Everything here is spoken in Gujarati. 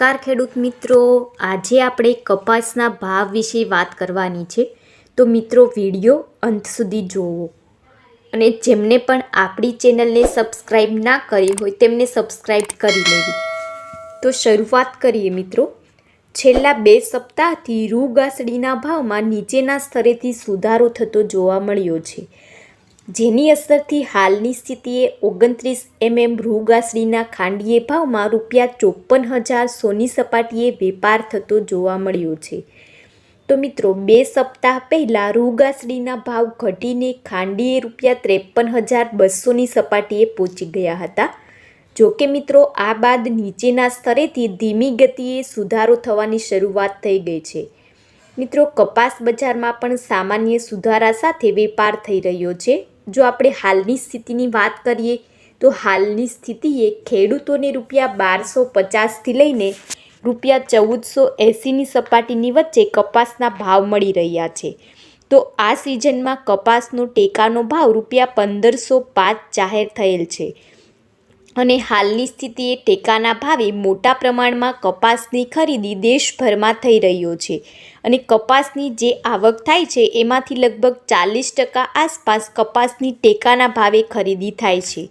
નમસ્કાર ખેડૂત મિત્રો. આજે આપણે કપાસના ભાવ વિશે વાત કરવાની છે. તો મિત્રો, વીડિયો અંત સુધી જોવો. અને જેમને પણ આપણી ચેનલને સબસ્ક્રાઈબ ના કરી હોય તેમને સબસ્ક્રાઈબ કરી લેવી. તો શરૂઆત કરીએ મિત્રો. છેલ્લા બે સપ્તાહથી રૂ ઘાસડીના ભાવમાં નીચેના સ્તરેથી સુધારો થતો જોવા મળ્યો છે. જેની અસરથી હાલની સ્થિતિએ ઓગણત્રીસ એમએમ રૂગાસડીના ખાંડીએ ભાવમાં રૂપિયા ચોપન હજાર સોની સપાટીએ વેપાર થતો જોવા મળ્યો છે. તો મિત્રો, બે સપ્તાહ પહેલાં રૂગાસડીના ભાવ ઘટીને ખાંડીએ રૂપિયા ત્રેપન હજાર બસોની સપાટીએ પહોંચી ગયા હતા. જો કે મિત્રો, આ બાદ નીચેના સ્તરેથી ધીમી ગતિએ સુધારો થવાની શરૂઆત થઈ ગઈ છે. મિત્રો, કપાસ બજારમાં પણ સામાન્ય સુધારા સાથે વેપાર થઈ રહ્યો છે. જો આપણે હાલની સ્થિતિની વાત કરીએ, તો હાલની સ્થિતિએ ખેડૂતોને રૂપિયા બારસો પચાસથી લઈને રૂપિયા ચૌદસો એંસીની સપાટીની વચ્ચે કપાસના ભાવ મળી રહ્યા છે. તો આ સિઝનમાં કપાસનો ટેકાનો ભાવ રૂપિયા પંદરસો પાંચ જાહેર થયેલ છે. અને હાલની સ્થિતિએ ટેકાના ભાવે મોટા પ્રમાણમાં કપાસની ખરીદી દેશભરમાં થઈ રહ્યો છે. અને કપાસની જે આવક થાય છે, એમાંથી લગભગ ચાલીસ ટકા આસપાસ કપાસની ટેકાના ભાવે ખરીદી થાય છે.